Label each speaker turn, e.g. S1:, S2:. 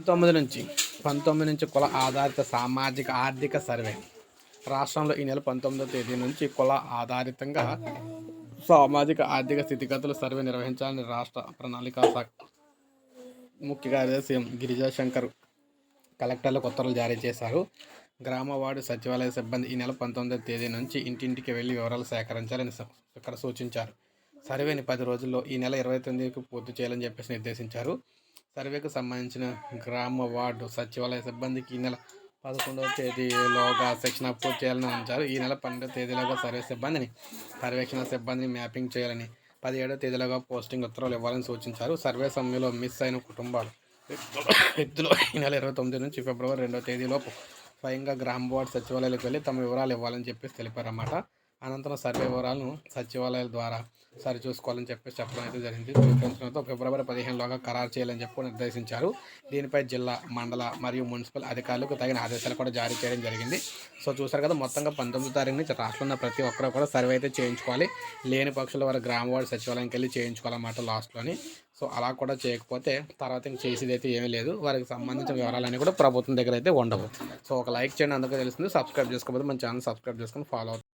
S1: పంతొమ్మిది నుంచి పంతొమ్మిది నుంచి కుల ఆధారిత సామాజిక ఆర్థిక సర్వే. రాష్ట్రంలో ఈ నెల పంతొమ్మిదో తేదీ నుంచి కుల ఆధారితంగా సామాజిక ఆర్థిక స్థితిగతుల సర్వే నిర్వహించాలని రాష్ట్ర ప్రణాళిక శాఖ ముఖ్య కార్యదర్శి గిరిజా గిరిజాశంకర్ కలెక్టర్లకు ఉత్తర్వులు జారీ చేశారు. గ్రామవాడు సచివాలయ సిబ్బంది ఈ నెల పంతొమ్మిదో తేదీ నుంచి ఇంటింటికి వెళ్ళి వివరాలు సేకరించాలని ఇక్కడ సూచించారు. సర్వేని పది రోజుల్లో ఈ నెల ఇరవై తొమ్మిదికి పూర్తి చేయాలని చెప్పేసి నిర్దేశించారు. సర్వేకు సంబంధించిన గ్రామ వార్డు సచివాలయ సిబ్బందికి ఈ నెల పదకొండవ తేదీలోగా శిక్షణ పూర్తి చేయాలని ఉంచారు ఈ నెల పన్నెండవ తేదీలోగా సర్వే సిబ్బందిని పర్యవేక్షణ సిబ్బందిని మ్యాపింగ్ చేయాలని పదిహేడవ తేదీలోగా పోస్టింగ్ ఉత్తర్వులు ఇవ్వాలని సూచించారు. సర్వే సమయంలో మిస్ అయిన కుటుంబాలు వ్యక్తులు ఈ నెల ఇరవై తొమ్మిది నుంచి ఫిబ్రవరి రెండవ తేదీలోపు స్వయంగా గ్రామ వార్డు సచివాలయాలకు వెళ్ళి తమ వివరాలు ఇవ్వాలని చెప్పేసి తెలిపారన్నమాట. అనంతరం సర్వే వివరాలను సచివాలయాల ద్వారా సరిచూసుకోవాలని చెప్పేసి చెప్పడం అయితే జరిగింది. సూచించడంతో ఫిబ్రవరి పదిహేనులోగా ఖరారు చేయాలని చెప్పి నిర్దేశించారు. దీనిపై జిల్లా మండల మరియు మున్సిపల్ అధికారులకు తగిన ఆదేశాలు కూడా జారీ చేయడం జరిగింది. సో చూసారు కదా మొత్తంగా పంతొమ్మిది తారీఖు నుంచి రాష్ట్రంలో ఉన్న ప్రతి ఒక్కరూ కూడా సర్వే అయితే చేయించుకోవాలి. లేని పక్షుల వారి గ్రామ వార్డు సచివాలయంకి వెళ్ళి చేయించుకోవాలన్నమాట లాస్ట్లోని. సో అలా కూడా చేయకపోతే తర్వాత ఇంక చేసేది అయితే ఏమీ లేదు. వారికి సంబంధించిన వివరాలన్నీ కూడా ప్రభుత్వం దగ్గర అయితే ఉండవు. సో ఒక లైక్ చేయండి అందుకే తెలుస్తుంది. సబ్స్క్రైబ్ చేసుకోకపోతే మన ఛానల్ సబ్స్క్రైబ్ చేసుకొని ఫాలో అవుతుంది